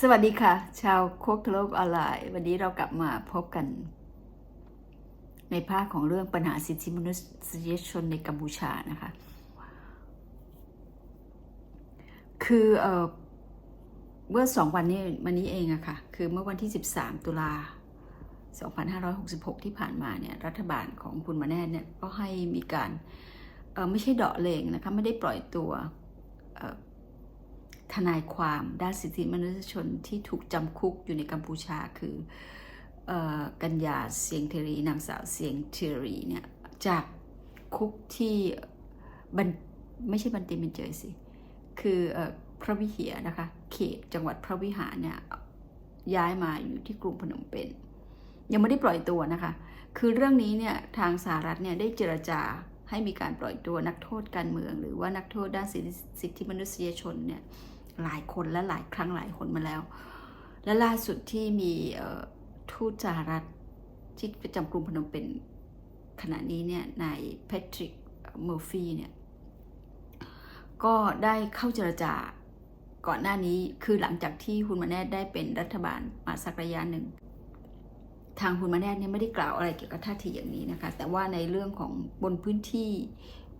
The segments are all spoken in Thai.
สวัสดีค่ะ ชาวโคกทะโลกออนไลน์ วันนี้เรากลับมาพบกัน ในภาคของเรื่องปัญหาสิทธิมนุษยชนในกัมพูชานะคะ คือเออเมื่อสองวันนี้วันนี้เองอะค่ะ คือเมื่อวันที่ 13 ตุลา 2566 ที่ผ่านมาเนี่ยรัฐบาลของคุณมาแน่เนี่ยก็ให้มีการเออไม่ใช่เดาะเลงนะคะ ไม่ได้ปล่อยตัวเออ ทนายความด้านสิทธิมนุษยชนที่ถูกจำคุกอยู่ในกัมพูชาคืออกัญญาเสียงเทรีนางสาวเสียงเทรีเนี่ยจากคุกที่บันไม่ใช่บันติเป็นเจอสิคืออพระวิเหารนะคะเขตจังหวัดพระวิหารเนี่ยย้ายมาอยู่ที่กรุงพนมเปญยังไม่ได้ปล่อยตัวนะคะ คือเรื่องนี้เนี่ยทางสหรัฐเนี่ยได้เจรจา ให้มีการปล่อยตัวนักโทษการเมือง หรือว่านักโทษด้านสิทธิสิทธิมนุษยชนเนี่ยหลายคนและหลายครั้งหลายคนมาแล้ว และล่าสุดที่มีทูตสหรัฐที่ประจำกรุงพนมเป็นขณะนี้เนี่ยนายแพทริกเมอร์ฟีเนี่ยก็ได้เข้าเจรจาก่อนหน้านี้คือหลังจากที่คุณมาแนดได้เป็นรัฐบาลมาสักระยะหนึ่ง ทางคุณมาแนดเนี่ยไม่ได้กล่าวอะไรเกี่ยวกับท่าทีอย่างนี้นะคะ แต่ว่าในเรื่องของบนพื้นที่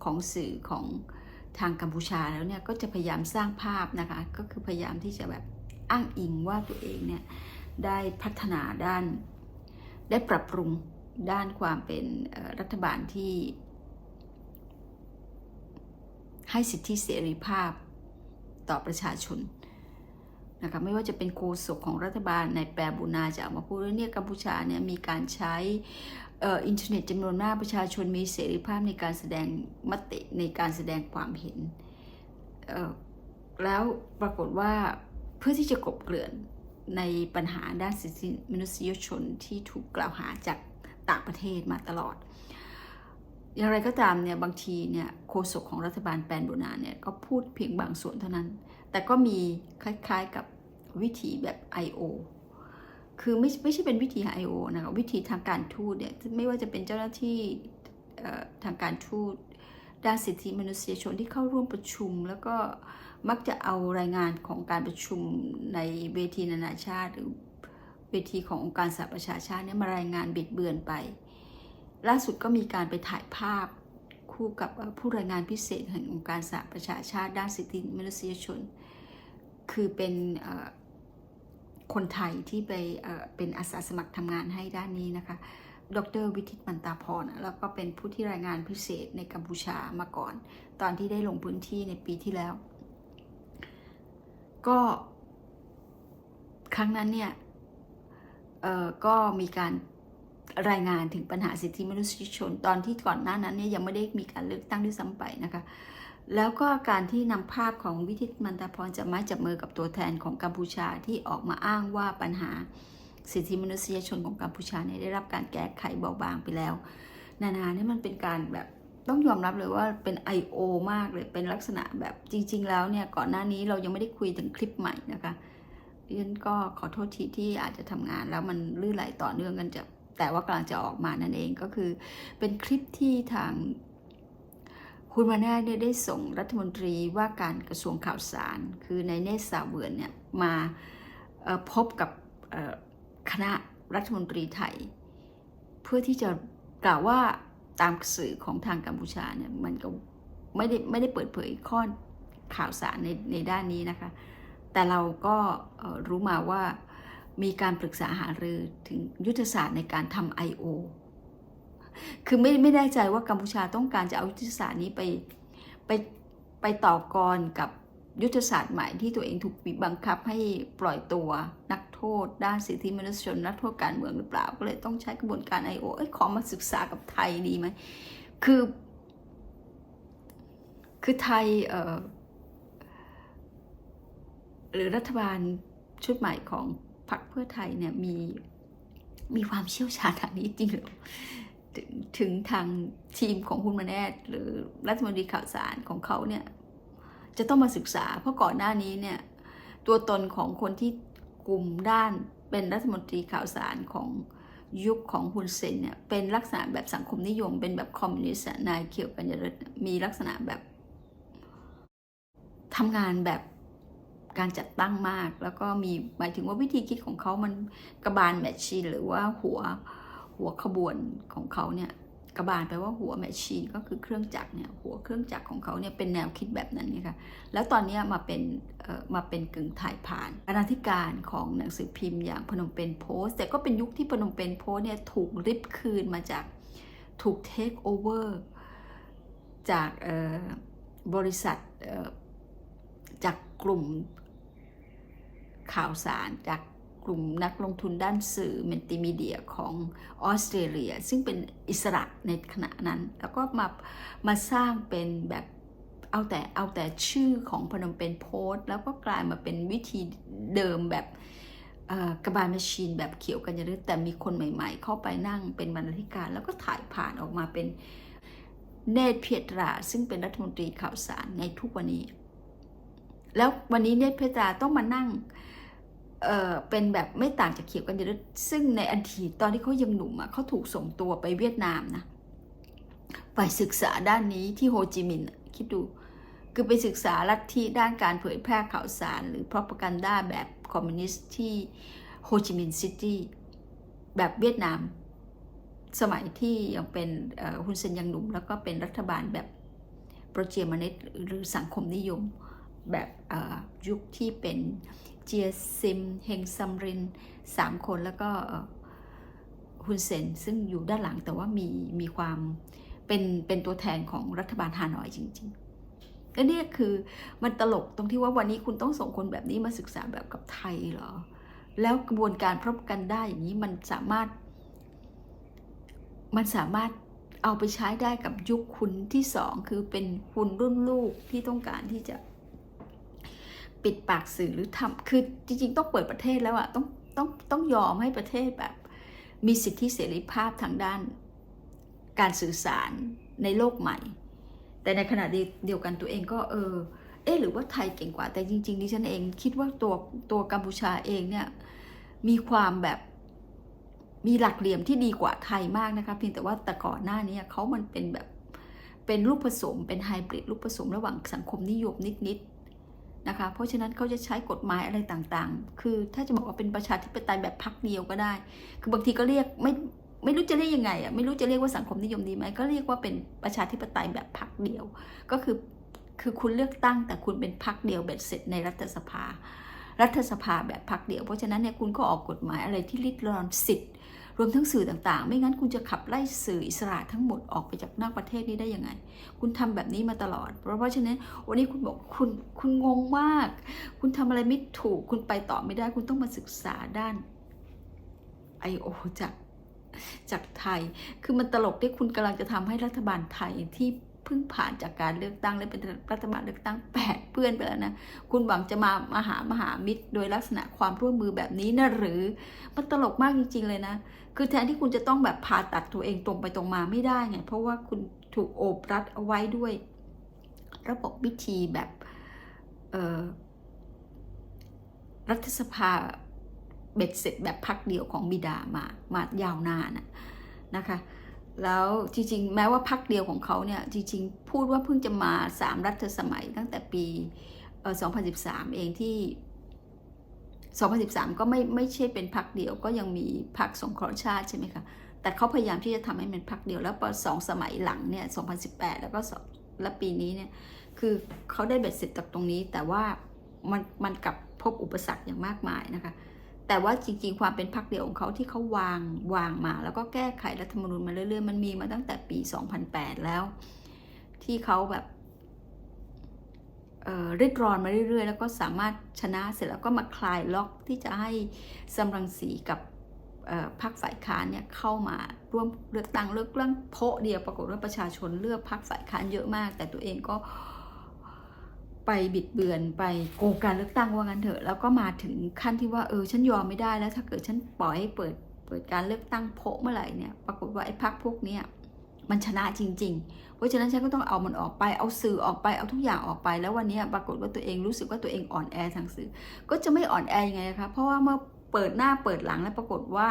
ของสื่อของทางกัมพูชาแล้วเนี่ยก็จะพยายามสร้างภาพนะคะ ก็คือพยายามที่จะแบบอ้างอิงว่าตัวเองเนี่ยได้พัฒนาด้าน ได้ปรับปรุงด้านความเป็นรัฐบาลที่ ให้สิทธิเสรีภาพต่อประชาชน นะคะไม่ว่าจะเป็นโฆษกของรัฐบาลในแปรบุนาจะออกมาพูดว่าเนี่ยกัมพูชาเนี่ยมีการใช้อินเทอร์เน็ตจำนวนมากประชาชนมีเสรีภาพในการแสดงมติในการแสดงความเห็น แล้วปรากฏว่าเพื่อที่จะกบเกลื่อนในปัญหาด้านสิทธิมนุษยชนที่ถูกกล่าวหาจากต่างประเทศมาตลอด อย่างไรก็ตามเนี่ยบางทีเนี่ยโฆษกของรัฐบาลแปนโบนาเนี่ยก็พูดเพียงบางส่วนเท่านั้น แต่ก็มีคล้ายๆกับ วิธีแบบ I.O. คือไม่ไม่ใช่เป็นวิธี I.O. นะคะวิธีทางการทูตเนี่ยไม่ว่าจะเป็นเจ้าหน้าที่ทางการทูตด้านสิทธิมนุษยชนที่เข้าร่วมประชุม แล้วก็มักจะเอารายงานของการประชุมในเวทีนานาชาติ หรือเวทีขององค์การสหประชาชาติเนี่ยมารายงานบิดเบือนไป ล่าสุดก็มีการไปถ่ายภาพคู่กับผู้รายงานพิเศษแห่งองค์การสหประชาชาติด้านสิทธิมนุษยชน คือเป็น คนไทยที่ไปเป็นอาสาสมัครทำงานให้ด้านนี้นะคะ ดรวิทิตมันตาพร แล้วก็เป็นผู้ที่รายงานพิเศษในกัมพูชามาก่อน ตอนที่ได้ลงพื้นที่ในปีที่แล้ว ก็ครั้งนั้นเนี่ยก็มีการรายงานถึงปัญหาสิทธิมนุษยชน ตอนที่ก่อนหน้านั้นเนี่ยยังไม่ได้มีการเลือกตั้งด้วยซ้ำไปนะคะ แล้วก็การที่นำภาพของวิทิตมันตาพรจับไม้จับมือกับตัวแทนของกัมพูชาที่ออกมาอ้างว่าปัญหาสิทธิมนุษยชนของกัมพูชาเนี่ยได้รับการแก้ไขเบาบางไปแล้ว นานาเนี่ยมันเป็นการแบบต้องยอมรับเลยว่าเป็น I.O. มากเลยเป็นลักษณะแบบจริง ๆ แล้วเนี่ยก่อนหน้านี้เรายังไม่ได้คุยถึงคลิปใหม่นะคะดิฉันก็ขอโทษทีที่อาจจะทำงานแล้วมันลื่นไหลต่อเนื่องกันจะแต่ว่ากำลังจะออกมานั่นเองก็คือ เป็นคลิปที่ทาง คุณมาแน่เนี่ยได้ส่งรัฐมนตรีว่าการกระทรวงข่าวสาร คือในเนตรสาเบือนเนี่ยมาพบกับคณะรัฐมนตรีไทย เพื่อที่จะกล่าวว่าตามสื่อของทางกัมพูชาเนี่ยมันก็ไม่ได้ไม่ได้เปิดเผยข้อข่าวสารในในด้านนี้นะคะ แต่เราก็รู้มาว่ามีการปรึกษาหารือถึงยุทธศาสตร์ในการทำ I.O. คือไม่ไม่แน่ใจว่ากัมพูชาต้องการจะเอายุทธศาสตร์นี้ไปไปไปต่อกรกับยุทธศาสตร์ใหม่ที่ตัวเองถูกบีบบังคับให้ปล่อยตัวนักโทษ ด้านสิทธิมนุษยชนนักโทษการเมืองหรือเปล่า ก็เลยต้องใช้กระบวนการ I.O. เอ้ยขอมาศึกษากับไทยดีไหมคือ คือไทยเอ่อหรือรัฐบาลชุดใหม่ของพรรคเพื่อไทยเนี่ยมีมีความเชี่ยวชาญทางนี้จริงหรอ ถึงถึงทางทีมของคุณมาแนทหรือรัฐมนตรีข่าวสารของเขาเนี่ยจะต้องมาศึกษา เพราะก่อนหน้านี้เนี่ยตัวตนของคนที่กลุ่มด้านเป็นรัฐมนตรีข่าวสารของยุคของฮุนเซนเนี่ยเป็นลักษณะแบบสังคมนิยม เป็นแบบคอมมิวนิสต์นายเขียวกัญญรัตน์มีลักษณะแบบทำงานแบบการจัดตั้งมาก แล้วก็มีหมายถึงว่าวิธีคิดของเขามันกระบาลแมชชีนหรือว่าหัว หัวขบวนของเขาเนี่ยกระบาลแปลว่าหัวแมชชีนก็คือเครื่องจักรเนี่ยหัวเครื่องจักรของเขาเนี่ยเป็นแนวคิดแบบนั้นไงคะแล้วตอนนี้มาเป็นมาเป็นกึ่งถ่ายผ่านบรรณาธิการของหนังสือพิมพ์อย่างพนมเปญโพสต์แต่ก็เป็นยุคที่พนมเปญโพสต์เนี่ยถูกริบคืนมาจากถูกเทคโอเวอร์จากบริษัทจากกลุ่มข่าวสารจาก กลุ่มนักลงทุนด้านสื่อมัลติมีเดียของออสเตรเลีย ซึ่งเป็นอิสระในขณะนั้น แล้วก็มามาสร้างเป็นแบบเอาแต่เอาแต่ชื่อของพนมเปญโพสต์แล้วก็กลายมาเป็นวิธีเดิมแบบกระบาลมชชีนแบบเขียวกันยรึแต่มีคนใหม่ๆ เข้าไปนั่งเป็นบรรณาธิการ แล้วก็ถ่ายผ่านออกมาเป็นเนตเพียตรา ซึ่งเป็นรัฐมนตรีข่าวสารในทุกวันนี้ แล้ววันนี้เนตเพียตราต้องมานั่ง เอ่อเป็นแบบไม่ต่างจากเขียวกันยรึซึ่งในอดีตตอนที่เขายังหนุ่มอะเขาถูกส่งตัวไปเวียดนามนะไปศึกษาด้านนี้ที่โฮจิมินห์คิดดู คือไปศึกษาลัทธิด้านการเผยแพร่ข่าวสาร หรือ propaganda แบบคอมมิวนิสต์ที่โฮจิมินห์ซิตี้แบบเวียดนาม สมัยที่ยังเป็นฮุนเซนยังหนุ่ม แล้วก็เป็นรัฐบาลแบบโปรเจมานิสหรือสังคมนิยม แบบยุคที่เป็นเจียซิมเฮงซัมรินสามคนแล้วก็ฮุนเซนซึ่งอยู่ด้านหลังแต่ว่ามีมีความเป็นเป็นตัวแทนของรัฐบาลฮานอยจริงๆก็เนี่ยคือมันตลกตรงที่ว่าวันนี้คุณต้องส่งคนแบบนี้มาศึกษาแบบกับไทยเหรอ แล้วกระบวนการพบกันได้อย่างนี้มันสามารถ มันสามารถเอาไปใช้ได้กับยุคคุณที่สองคือเป็นคุณรุ่นลูกที่ต้องการที่จะ ปิดปากสื่อหรือทำคือจริงๆ ต้องเปิดประเทศแล้วอะต้องต้องต้องยอมให้ประเทศแบบ มีสิทธิเสรีภาพทางด้าน การสื่อสารในโลกใหม่ แต่ในขณะเดียวกันตัวเองก็เออเอ๊หรือว่าไทยเก่งกว่าแต่จริงๆดิฉันเองคิดว่าตัวตัวกัมพูชาเองเนี่ยมีความแบบมีหลักเหลี่ยมที่ดีกว่าไทยมากนะคะเพียงแต่ว่าแต่ก่อนหน้านี้เขามันเป็นแบบเป็นลูกผสมเป็นไฮบริดลูกผสมระหว่างสังคมนิยมนิดๆ นะคะ เพราะฉะนั้นเขาจะใช้กฎหมายอะไรต่างๆ คือถ้าจะบอกว่าเป็นประชาธิปไตยแบบพักเดียวก็ได้ คือบางทีก็เรียกไม่ไม่รู้จะเรียกยังไงอะ ไม่รู้จะเรียกว่าสังคมนิยมดีไหม ก็เรียกว่าเป็นประชาธิปไตยแบบพักเดียว ก็คือคือคุณเลือกตั้งแต่คุณเป็นพักเดียวเบ็ดเสร็จในรัฐสภา รัฐสภาแบบพักเดียว เพราะฉะนั้นเนี่ยคุณก็ออกกฎหมายอะไรที่ริดรอนสิทธิ์ รวมทั้งสื่อต่างๆ ไม่งั้นคุณจะขับไล่สื่ออิสระทั้งหมดออกไปจากนอกประเทศนี้ได้ยังไง คุณทำแบบนี้มาตลอดเพราะเพราะฉะนั้นวันนี้คุณบอกคุณคุณงงมาก คุณทำอะไรไม่ถูก คุณไปต่อไม่ได้ คุณต้องมาศึกษาด้าน I.O. จากจากไทย คือมันตลกที่คุณกำลังจะทำให้รัฐบาลไทยที่ เพิ่งผ่านจากการเลือกตั้งและเป็นรัฐบาลเลือกตั้งแปดเปื้อนไปแล้วนะ คุณหวังจะมามาหามหามิตร โดยลักษณะความร่วมมือแบบนี้นะหรือมันตลกมากจริง ๆ เลยนะ คือแทนที่คุณจะต้องแบบผ่าตัดตัวเองตรงไปตรงมาไม่ได้ไงเพราะว่าคุณถูกโอบรัดเอาไว้ด้วย ระบบวิธีแบบรัฐสภาเบ็ดเสร็จแบบพักเดียวของบิดามา มายาวนานนะคะ แล้วจริงๆ แม้ว่าพักเดียวของเขาเนี่ยจริงๆ พูดว่าเพิ่งจะมาสามรัฐสมัยตั้งแต่ปี 2013 เองที่ 2013 ก็ไม่ไม่ใช่เป็นพักเดียวก็ยังมีพักสงเคราะห์ชาติใช่ไหมคะ แต่เขาพยายามที่จะทำให้มันพักเดียวแล้วพอสองสมัยหลังเนี่ย 2018 แล้วก็และปีนี้เนี่ยคือเขาได้เบ็ดเสร็จจากตรงนี้แต่ว่ามันมันกลับพบอุปสรรคอย่างมากมายนะคะ แต่ว่าจริงๆ ความเป็นพรรคเดียวของเขาที่เขาวางวางมา แล้วก็แก้ไขรัฐธรรมนูญมาเรื่อยๆ มันมีมาตั้งแต่ปี 2008 แล้ว ที่เขาแบบเริดรอนมาเรื่อยๆ แล้วก็สามารถชนะเสร็จแล้วก็มาคลายล็อกที่จะให้สมรังสีกับพรรคฝ่ายค้านเนี่ยเข้ามาร่วมเลือกตั้งเลือกเรื่องโพเดียวปรากฏว่าประชาชนเลือกพรรคฝ่ายค้านเยอะมาก แต่ตัวเองก็ ไปบิดเบือนไปโกงการเลือกตั้งว่างั้นเถอะ แล้วก็มาถึงขั้นที่ว่าเออฉันยอมไม่ได้แล้ว ถ้าเกิดฉันปล่อยให้เปิดเปิดการเลือกตั้งโพเมื่อไหร่เนี่ยปรากฏว่าไอ้พรรคพวกเนี้ยมันชนะจริง ๆ เพราะฉะนั้นฉันก็ต้องเอามันออกไป เอาสื่อออกไป เอาทุกอย่างออกไป แล้ววันนี้ปรากฏว่าตัวเองรู้สึกว่าตัวเองอ่อนแอทางสื่อ ก็จะไม่อ่อนแอยังไงคะ เพราะว่าเมื่อเปิดหน้าเปิดหลังแล้วปรากฏว่า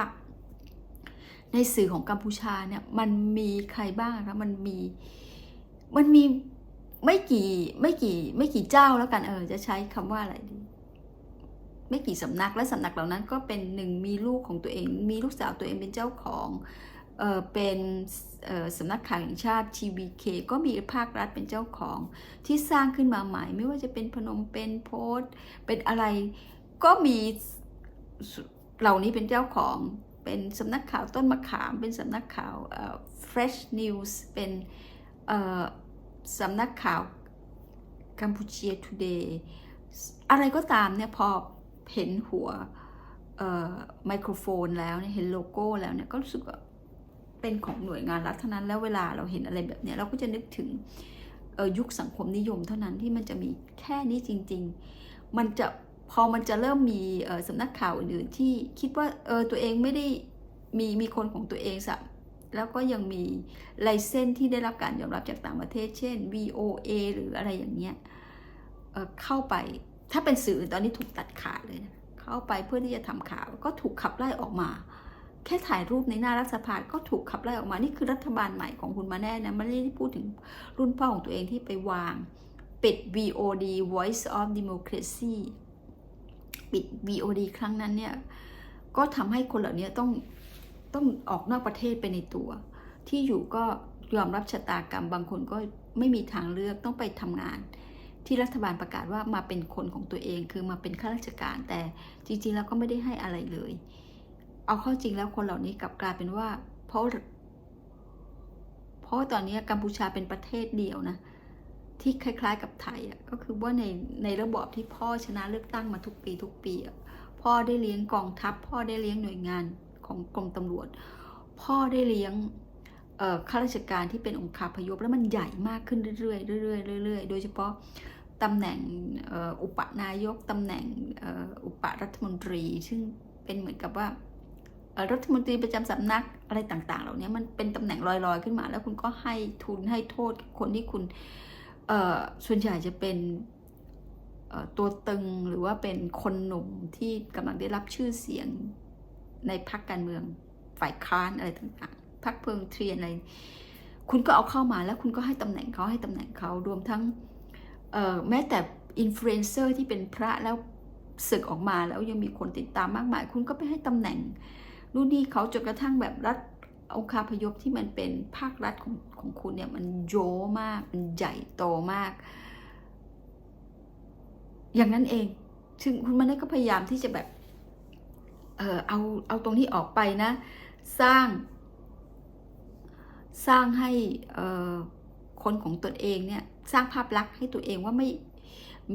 ในสื่อของกัมพูชาเนี่ยมันมีใครบ้างคะ มันมี มันมี ไม่กี่ไม่กี่ไม่กี่เจ้าแล้วกันเออจะใช้คำว่าอะไรดีไม่กี่สำนักและสำนักเหล่านั้นก็เป็นหนึ่งมีลูกของตัวเอง มีลูกสาวตัวเองเป็นเจ้าของเออเป็นสำนักข่าวแห่งชาติ TVK ก็มีภาครัฐเป็นเจ้าของที่สร้างขึ้นมาใหม่ ไม่ว่าจะเป็นพนมเป็นโพสต์เป็นอะไรก็มีเหล่านี้เป็นเจ้าของเป็นสำนักข่าวต้นมะขาม เป็นสำนักข่าวเอ่อ Fresh News เป็นเอ่อ สำนักข่าวกัมพูชี Today อะไรก็ตามเนี่ยพอเห็นหัวไมโครโฟนแล้วเนี่ยเห็นโลโก้แล้วเนี่ยก็รู้สึกว่าเป็นของหน่วยงานรัฐเท่านั้นแล้วเวลาเราเห็นอะไรแบบเนี้ยเราก็จะนึกถึงยุคสังคมนิยมเท่านั้นที่มันจะมีแค่นี้จริง ๆ มันจะพอมันจะเริ่มมีสำนักข่าวอื่นๆที่คิดว่าเออตัวเองไม่ได้มีมีคนของตัวเองสัก แล้วก็ยังมีไลเซนที่ได้รับการยอมรับจากต่างประเทศ เช่น VOA หรืออะไรอย่างเงี้ยเเข้าไปถ้าเป็นสื่อตอนนี้ถูกตัดขาดเลยนะเข้าไปเพื่อที่จะทำข่าว ก็ถูกขับไล่ออกมา แค่ถ่ายรูปในหน้ารัฐสภาก็ถูกขับไล่ออกมานี่คือรัฐบาลใหม่ของคุณมาแน่นะไม่ได้พูดถึงรุ่นพ่อของตัวเองที่ไปวางปิด VOD Voice of Democracy ปิด VOD ครั้งนั้นเนี่ยก็ทำให้คนเหล่านี้ต้อง ต้องออกนอกประเทศไปในตัว ที่อยู่ก็ยอมรับชะตากรรม บางคนก็ไม่มีทางเลือกต้องไปทำงาน ที่รัฐบาลประกาศว่ามาเป็นคนของตัวเอง คือมาเป็นข้าราชการ แต่จริงๆแล้วก็ไม่ได้ให้อะไรเลย เอาเข้าจริงแล้วคนเหล่านี้กลับกลายเป็นว่า เพราะ เพราะตอนนี้กัมพูชาเป็นประเทศเดียวนะที่คล้ายๆ กับไทยอะก็คือว่าในในระบอบที่พ่อชนะเลือกตั้งมาทุกปีทุกปีพ่อได้เลี้ยงกองทัพ พ่อได้เลี้ยงหน่วยงาน ของกรมตำรวจ พ่อได้เลี้ยงข้าราชการที่เป็นองค์คาพยพแล้วมันใหญ่มากขึ้นเรื่อยๆเรื่อยๆเรื่อยๆ โดยเฉพาะตำแหน่งอุปนายกตำแหน่งอุปรัฐมนตรี ซึ่งเป็นเหมือนกับว่ารัฐมนตรีประจำสำนักอะไรต่าง ๆ เหล่านี้มันเป็นตำแหน่งลอยๆขึ้นมา แล้วคุณก็ให้ทุนให้โทษคนที่คุณส่วนใหญ่จะเป็นตัวตึงหรือว่าเป็นคนหนุ่มที่กำลังได้รับชื่อเสียง ในพรรคการเมืองฝ่ายค้านอะไรต่างๆพรรคเพิงเทียนอะไรคุณก็เอาเข้ามาแล้วคุณก็ให้ตำแหน่งเขาให้ตำแหน่งเขารวมทั้งแม้แต่อินฟลูเอนเซอร์ที่เป็นพระแล้วศึกออกมาแล้วยังมีคนติดตามมากมาย คุณก็ไปให้ตำแหน่งนู่นนี่เขาจนกระทั่งแบบรัฐองคาพยพที่มันเป็นภาครัฐของของคุณเนี่ยมันโยมากมันใหญ่โตมาก อย่างนั้นเองซึ่งคุณมาได้ก็พยายามที่จะแบบ เออเอาเอาตรงนี้ออกไปนะ สร้าง สร้างให้คนของตนเองเนี่ยสร้างภาพลักษณ์ให้ตัวเองว่าไม่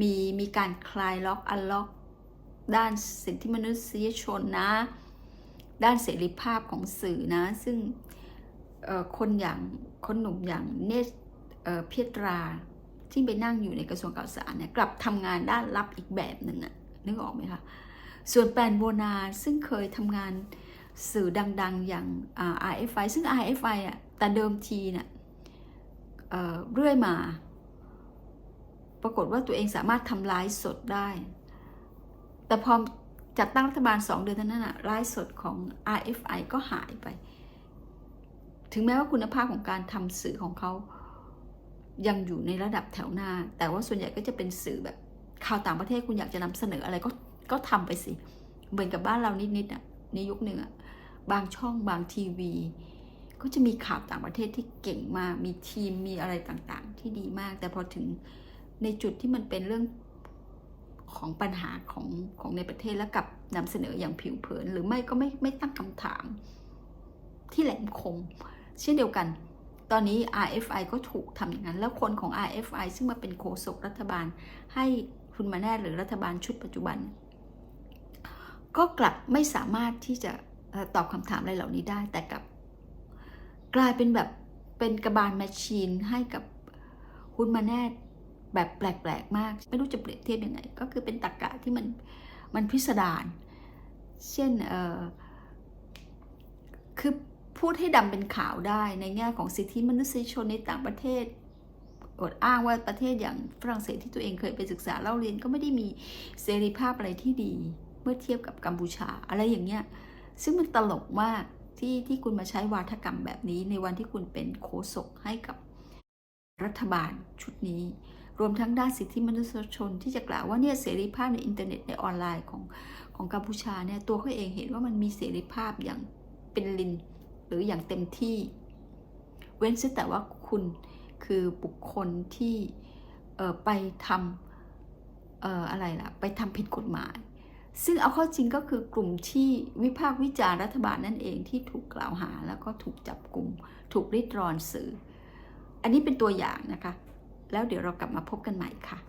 มีมีการคลายล็อกอันล็อก ด้านสิทธิมนุษยชนนะ ด้านเสรีภาพของสื่อนะ ซึ่งคนอย่างคนหนุ่มอย่างเนตเอ่อเพียตราที่ไปนั่งอยู่ในกระทรวงข่าวสารเนี่ยกลับทำงานด้านลับอีกแบบหนึ่งอะนึกออกไหมคะ ส่วนแปนโบนาซึ่งเคยทำงานสื่อดัง ๆ อย่างอ่า RFI ซึ่ง RFI อะแต่เดิมทีเนี่ยเเรื่อยมา ปรากฏว่าตัวเองสามารถทำไลฟ์สดได้ แต่พอจัดตั้งรัฐบาล 2 เดือนเท่านั้นอะไลฟ์สดของ RFI ก็หายไป ถึงแม้ว่าคุณภาพของการทำสื่อของเขายังอยู่ในระดับแถวหน้า แต่ว่าส่วนใหญ่ก็จะเป็นสื่อแบบข่าวต่างประเทศคุณอยากจะนำเสนออะไรก็ ก็ทำไปสิ เหมือนกับบ้านเรานิดๆอะในยุคหนึ่งอะบางช่องบางทีวี ก็จะมีข่าวต่างประเทศที่เก่งมากมีทีมมีอะไรต่างๆ ที่ดีมาก แต่พอถึงในจุดที่มันเป็นเรื่องของปัญหาของของในประเทศแล้วกับนำเสนออย่างผิวเผิน หรือไม่ก็ไม่ไม่ตั้งคำถาม ที่แหลมคม เช่นเดียวกัน ตอนนี้ RFI ก็ถูกทำอย่างนั้น แล้วคนของ RFI ซึ่งมาเป็นโฆษกรัฐบาล ให้คุณมาแน่หรือรัฐบาลชุดปัจจุบัน ก็กลับไม่สามารถที่จะตอบคำถามอะไรเหล่านี้ได้ แต่กลับกลายเป็นแบบเป็นกระบาลแมชชีนให้กับคุณมาแน่แบบแปลก ๆ มาก ไม่รู้จะเปรียบเทียบยังไง ก็คือเป็นตรรกะที่มันมันพิสดารเช่นเออคือพูดให้ดำเป็นขาวได้ในแง่ของสิทธิมนุษยชนในต่างประเทศอดอ้างว่าประเทศอย่างฝรั่งเศสที่ตัวเองเคยไปศึกษาเล่าเรียนก็ไม่ได้มีเสรีภาพอะไรที่ดี เมื่อเทียบกับกัมพูชาอะไรอย่างเงี้ยซึ่งมันตลกมากที่ที่คุณมาใช้วาทกรรมแบบนี้ ในวันที่คุณเป็นโฆษกให้กับรัฐบาลชุดนี้ รวมทั้งด้านสิทธิมนุษยชนที่จะกล่าวว่าเนี่ยเสรีภาพในอินเทอร์เน็ตในออนไลน์ของของกัมพูชาเนี่ยตัวเขาเองเห็นว่ามันมีเสรีภาพอย่างเป็นลิน หรืออย่างเต็มที่ เว้นแต่ว่าคุณคือบุคคลที่ไปทำอออะไรล่ะ ไปทำผิดกฎหมาย ซึ่งเอาเข้าจริงก็คือกลุ่มที่วิพากษ์วิจารณ์รัฐบาลนั่นเองที่ถูกกล่าวหาแล้วก็ถูกจับกลุ่ม ถูกริดรอนสื่อ อันนี้เป็นตัวอย่างนะคะ แล้วเดี๋ยวเรากลับมาพบกันใหม่ค่ะ